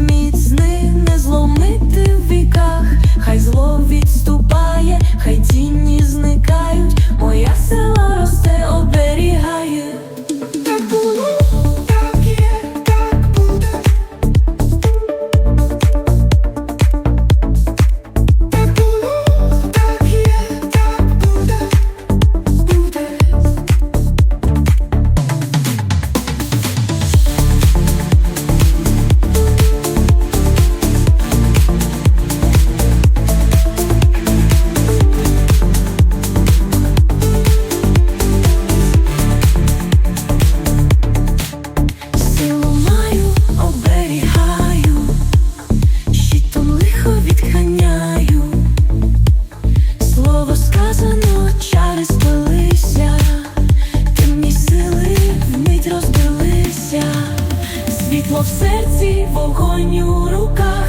зміцни, не зломити в віках, хай зло відступає, хай тінь сказано, чари темні сили вмить розбилися, світло в серці, вогонь у руках.